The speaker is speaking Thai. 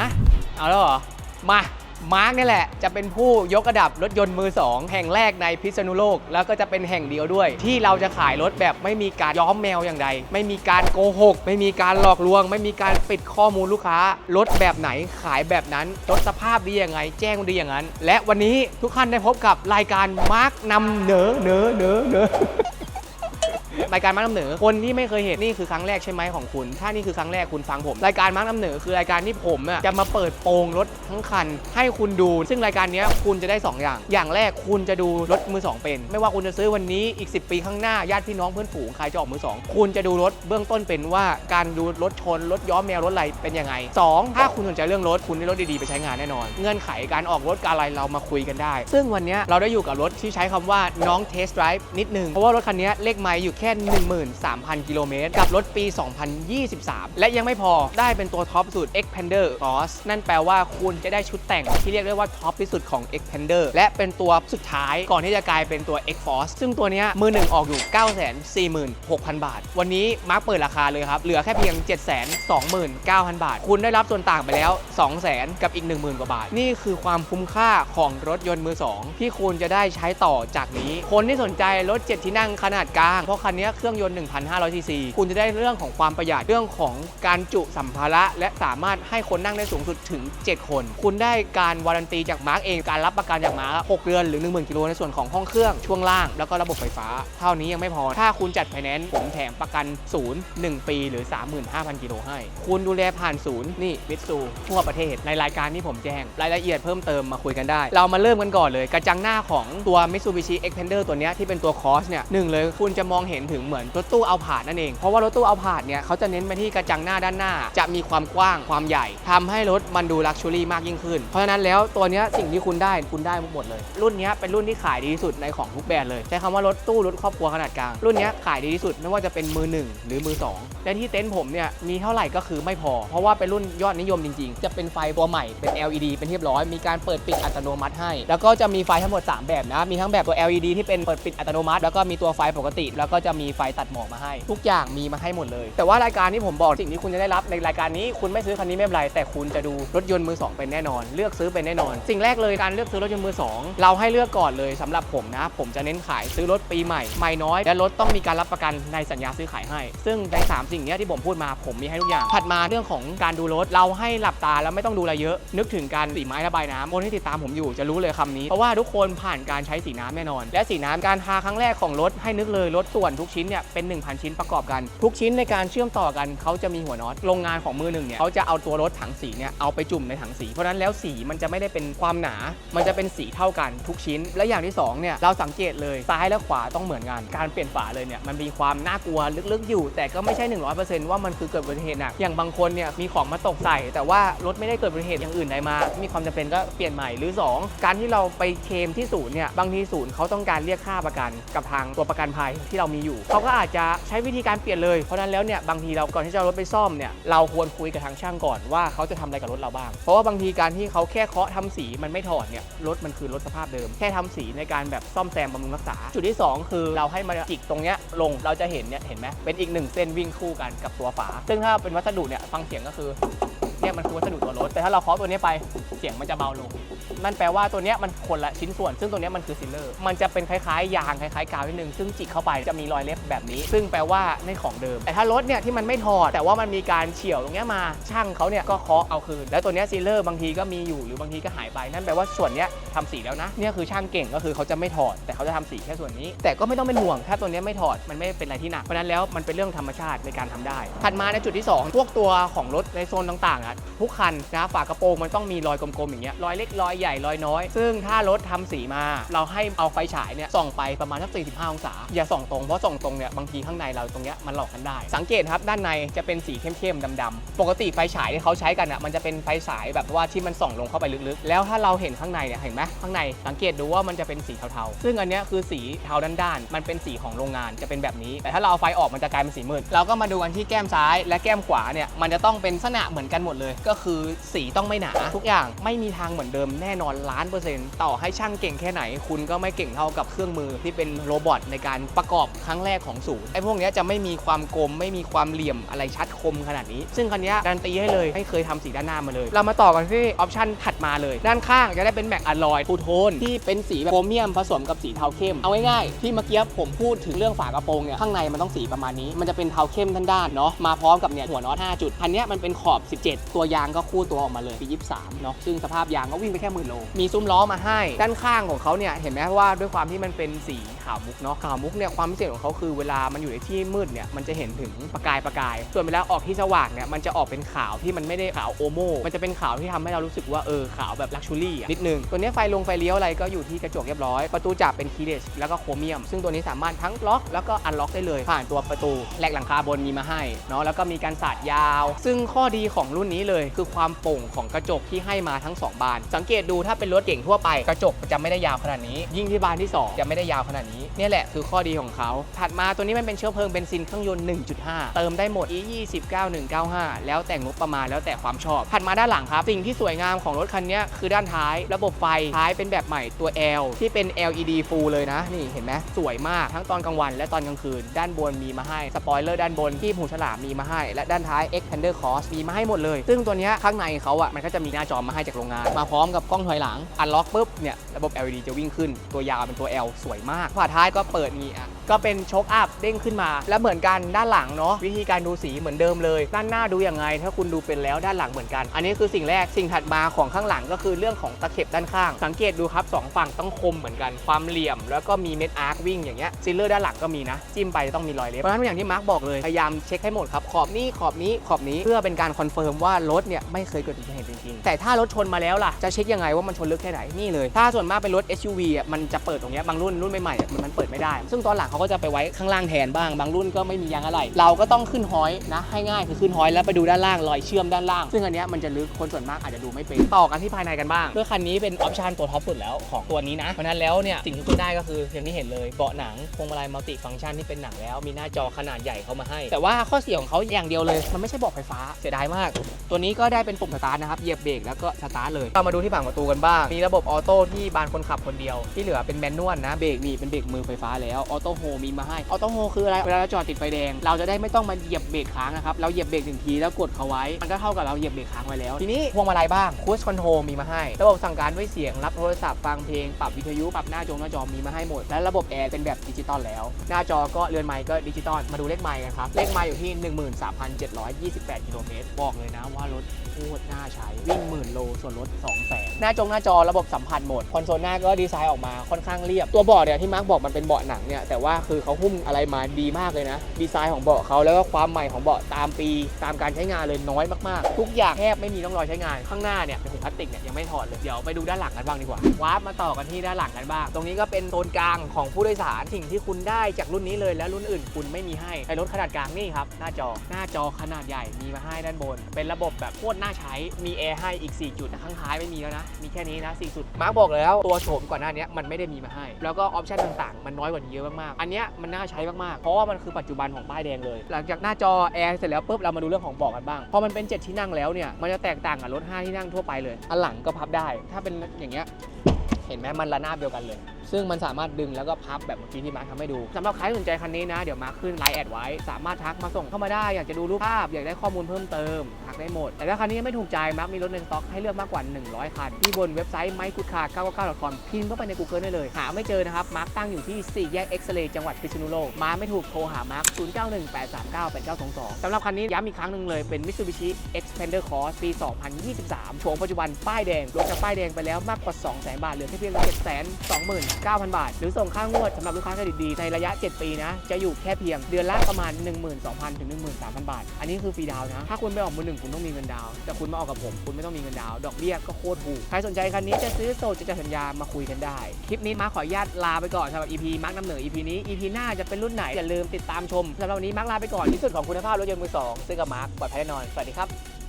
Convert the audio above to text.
ฮะ เอาแล้วเหรอ มา มาร์กนี่แหละ จะเป็นผู้ยกระดับรถยนต์มือ 2 แห่งแรกในพิษณุโลก แล้วก็จะเป็นแห่งเดียวด้วย ที่เราจะขายรถแบบไม่มีการย้อมแมวอย่างใด ไม่มีการโกหก ไม่มีการหลอกลวง ไม่มีการปิดข้อมูลลูกค้า รถแบบไหนขายแบบนั้นรถสภาพดีอยังไง แจ้งดีอย่างนั้น และวันนี้ทุกท่านได้พบกับรายการมาร์กนำเหนอเหนอเหนอเหนอ รายการมาร์กน้ำเหนือคนที่ไม่เคยเห็นนี่คือครั้งแรกใช่ไหมของคุณ ถ้านี่คือครั้งแรกคุณฟังผม รายการมาร์กน้ำเหนือคือรายการที่ผมอะจะมาเปิดโปงรถทั้งคัน ให้คุณดู ซึ่งรายการนี้คุณจะได้ 2 อย่าง อย่างแรกคุณจะดูรถมือ 2 เป็น ไม่ว่าคุณจะซื้อวันนี้อีก 10 ปีข้างหน้าญาติพี่น้องเพื่อนฝูงใครจะออกมือ 2 คุณจะดูรถเบื้องต้นเป็นว่าการดูรถชนรถย้อมแมวรถอะไรเป็นยังไงสองถ้าคุณสนใจเรื่องรถคุณได้รถดีๆไปใช้งานแน่นอน เงื่อนไขการออกรถการอะไรเรามาคุยกันได้ ซึ่งวันนี้เราได้อยู่กับรถที่ใช้คำว่าน้องเทส t ์ i v e นิดนึงเพราะว่ารถคันนี้เลขไมล์อยู่แค่13,000 กิโลเมตร กับรถปี 2023 และยังไม่พอได้เป็นตัวท็อปสุด Xpander Cross นั่นแปลว่าคุณจะได้ชุดแต่งที่เรียกได้ว่าท็อปที่สุดของ Xpander และเป็นตัวสุดท้ายก่อนที่จะกลายเป็นตัว X Force ซึ่งตัวนี้มือหนึ่งออกอยู่ 946,000 บาท วันนี้มาร์คเปิดราคาเลยครับ เหลือแค่เพียง 729,000 บาท คุณได้รับส่วนต่างไปแล้ว 200,000 กับอีก 10,000 กว่าบาท นี่คือความคุ้มค่าของรถยนต์มือ 2 ที่คุณจะได้ใช้ต่อจากนี้ คนที่สนใจรถ 7 ที่นั่งขนาดกลาง เพราะคันนี้เครื่องยนต์ 1,500ซีซีคุณจะได้เรื่องของความประหยัดเรื่องของการจุสัมภาระ และสามารถให้คนนั่งได้สูงสุดถึง 7 คน คุณได้การวารันตีจากมาร์กเองการรับประกันจากมาร์ก6เดือนหรือ 10,000กิโลในส่วนของห้องเครื่องช่วงล่างแล้วก็ระบบไฟฟ้า เท่านี้ยังไม่พอ ถ้าคุณจัดไฟแนนซ์ผมแถมประกันศูนย์1ปีหรือ 35,000กิโลให้ คุณดูแลผ่านศูนย์นี่มิตซูทั่วประเทศในรายการที่ผมแจ้ง รายละเอียดเพิ่มเติมมาคุยกันได้ เรามาเริ่มกันก่อนเลย กระจังหน้าของตัว Mitsubishi Xpander ตัวนี้ที่เป็นตัว Cross เนี่ยหนึ่งเลยคุณจะมองเห็นถึงเหมือนรถตู้เอาผาดนั่นเอง เพราะว่ารถตู้เอาผาดเนี่ยเขาจะเน้นไปที่กระจังหน้าด้านหน้า จะมีความกว้างความใหญ่ทำให้รถมันดูลักชัวรี่มากยิ่งขึ้น เพราะฉะนั้นแล้วตัวนี้สิ่งที่คุณได้คุณได้หมดเลย รุ่นนี้เป็นรุ่นที่ขายดีที่สุดในของทุกแบรนด์เลยใช้คำว่ารถตู้รถครอบครัวขนาดกลางรุ่นนี้ขายดีที่สุดไม่ว่าจะเป็นมือหนึ่งหรือมือสองและที่เต็นท์ผมเนี่ยมีเท่าไหร่ก็คือไม่พอ เพราะว่าเป็นรุ่นยอดนิยมจริง ๆ จะเป็นไฟตัวใหม่เป็น LED เป็นเรียบร้อยมีการเปิดปิดอัตโนมัติให้ แล้วก็จะมีไฟทั้งหมด 3 แบบนะมีทั้งแบบตัว LED ที่เป็นเปิดปิดอัตโนมัติ แล้วก็มีตัวไฟปกติ แล้วก็จะมีไฟตัดหมอกมาให้ ทุกอย่างมีมาให้หมดเลย แต่ว่ารายการที่ผมบอกสิ่งที่คุณจะได้รับในรายการนี้ คุณไม่ซื้อคันนี้ไม่เป็นไรแต่คุณจะดูรถยนต์มือสองเป็นแน่นอน เลือกซื้อเป็นแน่นอน สิ่งแรกเลยการเลือกซื้อรถยนต์มือสองเราให้เลือกก่อนเลยสำหรับผมนะ ผมจะเน้นขายซื้อรถปีใหม่ไม่น้อย และรถต้องมีการรับประกันในสัญญาซื้อขายให้ ซึ่งในสามสิ่งนี้ที่ผมพูดมาผมมีให้ทุกอย่างถัดมาเรื่องของการดูรถเราให้หลับตาแล้วไม่ต้องดูอะไรเยอะ นึกถึงการสีไม้ระบายน้ำคนที่ติดตามผมอยู่จะรู้เลยคำนี้เพราะว่าทุกคนผ่านการใช้สีน้ำแน่นอน และสีน้ำการทาครั้งแรกของรถให้นึกเลยรถส่วนทุกชิ้นเนี่ยเป็น 1,000 ชิ้นประกอบกัน ทุกชิ้นในการเชื่อมต่อกันเขาจะมีหัวน็อตโรงงานของมือหนึ่งเนี่ยเขาจะเอาตัวรถถังสีเนี่ยเอาไปจุ่มในถังสี เพราะนั้นแล้วสีมันจะไม่ได้เป็นความหนา มันจะเป็นสีเท่ากันทุกชิ้น และอย่างที่สองเนี่ยเราสังเกตเลยซ้ายและขวาต้องเหมือนกันการเปลี่ยนฝาเลยเนี่ยมันมีความน่ากลัวลึกๆอยู่ แต่ก็ไม่ใช่ 100%ว่ามันคือเกิดอุบัติเหตุหนักอย่างบางคนเนี่ยมีของมาตกใส่ แต่ว่ารถไม่ได้เกิดอุบัติเหตุอย่างอื่นใดมา มีความจำเป็นก็เปลี่ยนใหม่หรือ 2 การที่เราไปเคลมที่ศูนย์เนี่ยบางทีศูนย์เขาต้องการเรียกค่าประกันกับทางตัวประกันภัยที่เรามีอยู่เขาก็อาจจะใช้วิธีการเปลี่ยนเลย เพราะนั้นแล้วเนี่ยบางทีเราก่อนที่จะรถไปซ่อมเนี่ยเราควรคุยกับทางช่างก่อนว่าเขาจะทำอะไรกับรถเราบ้าง เพราะว่าบางทีการที่เขาแค่เคาะทำสีมันไม่ถอดเนี่ยรถมันคือรถสภาพเดิม แค่ทำสีในการแบบซ่อมแซมบำรุงรักษา จุดที่ 2 คือเราให้มาจิกตรงเนี้ยลงเราจะเห็นเนี่ยเห็นไหมเป็นอีกหนึ่งเส้นวิ่งคู่กันกับตัวฝา ซึ่งถ้าเป็นวัสดุเนี่ยฟังเสียงก็คือเนี่ยมันคือวัสดุตัวรถแต่ถ้าเราเคาะตัวนี้ไปเสียงมันจะเบาลง นั่นแปลว่าตัวเนี้ยมันคนละชิ้นส่วน ซึ่งตัวเนี้ยมันคือซิลเลอร์ มันจะเป็นคล้ายๆ ยางคล้ายๆกาวนิดนึง ซึ่งจิกเข้าไปจะมีรอยเล็บแบบนี้ ซึ่งแปลว่าในของเดิม แต่ถ้ารถเนี่ยที่มันไม่ถอด แต่ว่ามันมีการเฉี่ยวตรงเนี้ยมาช่างเขาเนี่ยก็เคาะเอาคืน แล้วตัวเนี้ยซิลเลอร์บางทีก็มีอยู่หรือบางทีก็หายไป นั่นแปลว่าส่วนเนี้ยทำสีแล้วนะ เนี่ยคือช่างเก่งก็คือเขาจะไม่ถอด แต่เขาจะทำสีแค่ส่วนนี้ แต่ก็ไม่ต้องเป็นห่วง ถ้าตัวเนี้ยไม่ถอดมันไม่เป็นอะไรที่หนัก เพราะฉะนั้นแล้วมันเป็นเรื่องธรรมชาติในการทำได้ ถัดมาในจุดที่สองพวกตัวของรถในโซนต่างๆอะทุกคันนะฝากระโปรงมันต้องมีรอยกลมๆอย่างเงี้ยรอยเล็กรอยใหญ่รอยน้อย ซึ่งถ้ารถทำสีมา เราให้เอาไฟฉายเนี่ยส่องไปประมาณสัก 45 องศา อย่าส่องตรง เพราะส่องตรงเนี่ยบางทีข้างในเราตรงเนี้ยมันหลอกกันได้ สังเกตครับด้านในจะเป็นสีเข้มๆดำๆปกติไฟฉายที่เขาใช้กันอะมันจะเป็นไฟฉายแบบว่าที่มันส่องลงเข้าไปลึกๆ แล้วถ้าเราเห็นข้างในเนี่ยเห็นไหมข้างในสังเกตดูว่ามันจะเป็นสีเทาๆ ซึ่งอันเนี้ยคือสีเทาด้านๆมันเป็นสีของโรงงานจะเป็นแบบนี้ แต่ถ้าเราเอาไฟออกมันจะกลายเป็นสีมืดเราก็มาดูกันที่แก้มซ้ายและแก้มขวาเนี่ยมันจะต้องเป็นลักษณะเหมือนกันหมดเลย ก็คือสีต้องไม่หนาทุกอย่างไม่มีทางเหมือนเดิมแน่นอนล้านเปอร์เซ็นต์ต่อให้ช่างเก่งแค่ไหน คุณก็ไม่เก่งเท่ากับเครื่องมือที่เป็นโรบอทในการประกอบครั้งแรกของศูนย์ไอ้พวกนี้จะไม่มีความกลม ไม่มีความเหลี่ยมอะไรชัดคมขนาดนี้ ซึ่งคันนี้การันตีให้เลยไม่เคยทำสีด้านหน้ามาเลย เรามาต่อกันที่ออปชันถัดมาเลย ด้านข้างจะได้เป็นแม็กอะลอยทูโทนที่เป็นสีแบบโครเมียมผสมกับสีเทาเข้มเอาง่ายๆที่เมื่อกี้ผมพูดถึงเรื่องฝากระโปรงเนี่ยข้างในมันต้องสีประมาณนี้ มันจะเป็นเทาเข้มด้านๆเนาะมาพร้อมกับเนี่ยหัวน็อต5จุดคันนี้มันเป็นขอบ 17 ตัวยางก็คู่ตัวออกมาเลยปี23เนาะซึ่งสภาพยางก็วิ่งไปแค่หมื่นโล มีซุ้มล้อมาให้ ด้านข้างของเขาเนี่ยเห็นไหมว่าด้วยความที่มันเป็นสีขาวมุกเนาะขาวมุกเนี่ยความพิเศษของเขาคือเวลามันอยู่ในที่มืดเนี่ยมันจะเห็นถึงประกายประกาย ส่วนเวลาออกที่สว่างเนี่ยมันจะออกเป็นขาวที่มันไม่ได้ขาวโอโมมันจะเป็นขาวที่ทำให้เรารู้สึกว่าเออขาวแบบลักชูรี่นิดนึงตัวนี้ไฟลงไฟเลี้ยวอะไรก็อยู่ที่กระจกเรียบร้อยประตูจับเป็นคีย์เลสแล้วก็โครเมียม ซึ่งตัวนี้สามารถทั้งล็อกแล้วก็อันล็อกได้เลยผ่านตัวประตูแหลกหลังคาบนมีมาให้เนาะแล้วก็มีการสาดยาว ซึ่งข้อดีของรุ่นนี้เลย คือความโป่งของกระจกที่ให้มาทั้งสองบาน สังเกตดูถ้าเป็นรถเก่งทั่วไปกระจกจะไม่ได้ยาวขนาดนี้ ยิ่งที่บานที่สองจะไม่ได้ยาวขนาดนี้เนี่แหละคือข้อดีของเขา ถัดมาตัวนี้มันเป็นเชื้อเพลิงเบนซินเครื่องยนต์ 1.5 เติมได้หมด E 20 9195 แล้วแต่งบประมาณแล้วแต่ความชอบ ถัดมาด้านหลังครับ สิ่งที่สวยงามของรถคันนี้คือด้านท้าย ระบบไฟท้ายเป็นแบบใหม่ตัว L ที่เป็น LED full เลยนะ นี่เห็นไหมสวยมากทั้งตอนกลางวันและตอนกลางคืน ด้านบนมีมาให้สปอยเลอร์ด้านบนที่หูฉลามมีมาให้ และด้านท้าย Expander Cross มีมาให้หมดเลย ซึ่งตัวนี้ข้างในเขาอะมันก็จะมีหน้าจอมาให้จากโรงงาน มาพร้อมกับกล้องถอยหลังอันล็อกปุ๊บเนี่ยระบบ LED จะวิ่งขึ้นตัวยาวเป็นตัว L สวยมากฝาท้ายก็เปิดงี้อะ ก็เป็นโชคอัพเด้งขึ้นมา แล้วเหมือนกันด้านหลังเนาะวิธีการดูสีเหมือนเดิมเลย ด้านหน้าดูยังไง ถ้าคุณดูเป็นแล้วด้านหลังเหมือนกัน อันนี้คือสิ่งแรกสิ่งถัดมาของข้างหลังก็คือเรื่องของตะเข็บด้านข้าง สังเกตดูครับสองฝั่งต้องคมเหมือนกันความเหลี่ยม แล้วก็มีเม็ดอาร์ควิ่งอย่างเงี้ยซิลเลอร์ด้านหลังก็มีนะ จิ้มไปต้องมีรอยเล็บเพราะฉะนั้นอย่างที่มาร์กบอกเลยพยายามเช็คให้หมดครับขอบนี้ขอบนี้ขอบนี้เพื่อเป็นการคอนเฟิร์มว่ารถเนี่ยไม่เคยเกิดอุบัติเหตุจริงๆแต่ถ้ารถชนมาแล้วล่ะจะเช็คยังไงว่ามันชนลึกแค่ไหนนี่เลย ถ้าส่วนมากเป็นรถ SUV อะมันจะเปิดตรงเนี้ยบางรุ่นรุ่นใหม่ๆอะมันมันเปิดไม่ได้ ซึ่งตอนหลังเขาก็จะไปไว้ข้างล่างแทนบ้าง บางรุ่นก็ไม่มียางอะไร เราก็ต้องขึ้นฮอยนะให้ง่ายคือขึ้นฮอยแล้วไปดูด้านล่างรอยเชื่อมด้านล่าง ซึ่งอันเนี้ยมันจะลึกคนส่วนมากอาจจะดูไม่เป็นต่อกันที่ภายในกันบ้างด้วยคันนี้เป็นออปชันตัวท็อปสุดแล้วของตัวนี้นะเพราะฉะนั้นแล้วเนี่ยสิ่งที่คุณได้ก็คืออย่างที่เห็นเลยเบาะหนังพวงมาลัยมัลติฟังก์ชันที่เป็นหนังแล้ว มีหน้าจอขนาดใหญ่เข้ามาให้ แต่ว่าข้อเสียของเขาอย่างเดียวเลย มันไม่ใช่เบาะไฟฟ้าเสียดายมาก ตัวนี้ก็ได้เป็นปุ่มสตาร์ทนะครับเหยียบเบรกแล้วก็สตาร์ทเลยเรามาดูที่ผังประตูกันบ้างมีระบบออโต้ที่บานคนขับคนเดียวที่เหลือเป็นแมนนวลนะเบรกนี่เป็นเบรกมือไฟฟ้าแล้วออโต้โฮมีมาให้ออโต้โฮคืออะไรเวลาเราจอดติดไฟแดง เราจะได้ไม่ต้องมาเหยียบเบรกค้างนะครับเราเหยียบเบรกหนึ่งทีแล้วกดเขาไว้ มันก็เท่ากับเราเหยียบเบรกค้างไว้แล้ว ทีนี้พวงมาลัยบ้างคูสคอนโทรมีมาให้ ระบบสั่งการด้วยเสียงรับโทรศัพท์ฟังเพลงปรับวิทยุปรับหน้าจงหน้าจอมีมาให้หมด และระบบแอร์เป็นแบบดิจิตอลแล้ว หน้าจอก็เรือนไมค์ก็ดิจิตอลมาดูเลขไมค์กันครับเลขไมค์อยู่ที่ 13,728กิโลเมตรบอกเลยนะว่ารถ คตรน่าใช้ วิ่งหมื่นโลส่วนลด2แสนหน้าจงหน้าจอระบบสัมผัสหมดคอนโซลหน้าก็ดีไซน์ออกมาค่อนข้างเรียบ ตัวเบาะเนี่ยที่มาร์กบอกมันเป็นเบาะหนังเนี่ยแต่ว่าคือเขาหุ้มอะไรมาดีมากเลยนะ ดีไซน์ของเบาะเขาแล้วก็ความใหม่ของเบาะตามปี ตามการใช้งานเลยน้อยมากๆ ทุกอย่างแทบไม่มีร่องรอยใช้งานข้างหน้าเนี่ยเป็นถุงพลาสติกเนี่ยยังไม่ถอดเลยเดี๋ยวไปดูด้านหลังกันบ้างดีกว่าวาร์ปมาต่อกันที่ด้านหลังกันบ้าง ตรงนี้ก็เป็นโซนกลางของผู้โดยสารสิ่งที่คุณได้จากรุ่นนี้เลยและรุ่นอื่นคุณไม่มีให้ในรถขนาดกลางนี่ครับหน้าจอหน้าจอขนาดใหญ่มีมาให้ด้านบน เป็นระบบแบบโคตรน่าใช้มีแอร์ให้อีก 4 จุดนะข้างท้ายไม่มีแล้วนะ มีแค่นี้นะ 4 จุด มาร์กบอกแล้วตัวโฉมก่อนหน้านี้มันไม่ได้มีมาให้ แล้วก็ออปชันต่างๆ มันน้อยกว่านี้เยอะมากๆ อันเนี้ยมันน่าใช้มากๆ เพราะว่ามันคือปัจจุบันของป้ายแดงเลย หลังจากหน้าจอแอร์เสร็จแล้วปุ๊บเรามาดูเรื่องของเบาะกันบ้าง พอมันเป็น 7 ที่นั่งแล้วเนี่ย มันจะแตกต่างกับรถ 5 ที่นั่งทั่วไปเลย อันหลังก็พับได้ ถ้าเป็นอย่างเงี้ย เห็นไหมมันระนาบเดียวกันเลย ซึ่งมันสามารถดึงแล้วก็พับแบบเมื่อกี้ที่มาร์คทำให้ดูสำหรับใครสนใจคันนี้นะ เดี๋ยวมาร์คขึ้นไลน์แอดไว้ สามารถทักมาส่งเข้ามาได้ อยากจะดูรูปภาพ อยากได้ข้อมูลเพิ่มเติม ทักได้หมด แต่ถ้าคันนี้ไม่ถูกใจมาร์คมีรถในสต็อกให้เลือกมากกว่า 100 คัน ที่บนเว็บไซต์ m y g o o d c a r 999 com พิมพ์เข้าไปใน Google ได้เลย หาไม่เจอนะครับ มาร์คตั้งอยู่ที่ 4 แยกเอ็กซเรย์จังหวัดพิษณุโลก มาไม่ถูกโทรหามาร์ค0918398922สำหรับคันนี้ย้ำอีกครั้งหนึ่งเลยเป็น Mitsubishi Xpander Cross ปี 2023โฉมปัจจุบันป้ายแดงลดจากป้ายแดงไปแล้วมากกว่า200,000บาทเหลือแค่เพียง9,000 บาท หรือส่งค่างวดสำหรับลูกค้าเครดิตดีในระยะ 7 ปีนะ จะอยู่แค่เพียงเดือนละประมาณ 12,000ถึง13,000 บาท อันนี้คือฟรีดาวนะ ถ้าคุณไปออกมือหนึ่งคุณต้องมีเงินดาว แต่คุณมาออกกับผม คุณไม่ต้องมีเงินดาว ดอกเบี้ยก็โคตรถูก ใครสนใจคันนี้จะซื้อโสดจะจัดสัญญามาคุยกันได้ คลิปนี้มาร์คขออนุญาตลาไปก่อนสำหรับ EP มาร์คนำเหนือ EP นี้ EP หน้าจะเป็นรุ่นไหนอย่าลืมติดตามชมสำหรับวันนี้มาร์คลาไปก่อนที่สุดของคุณภาพรถยนต์มือสองซื้อกับมาร์คปลอดภัยแน่นอนสวัสดีครับ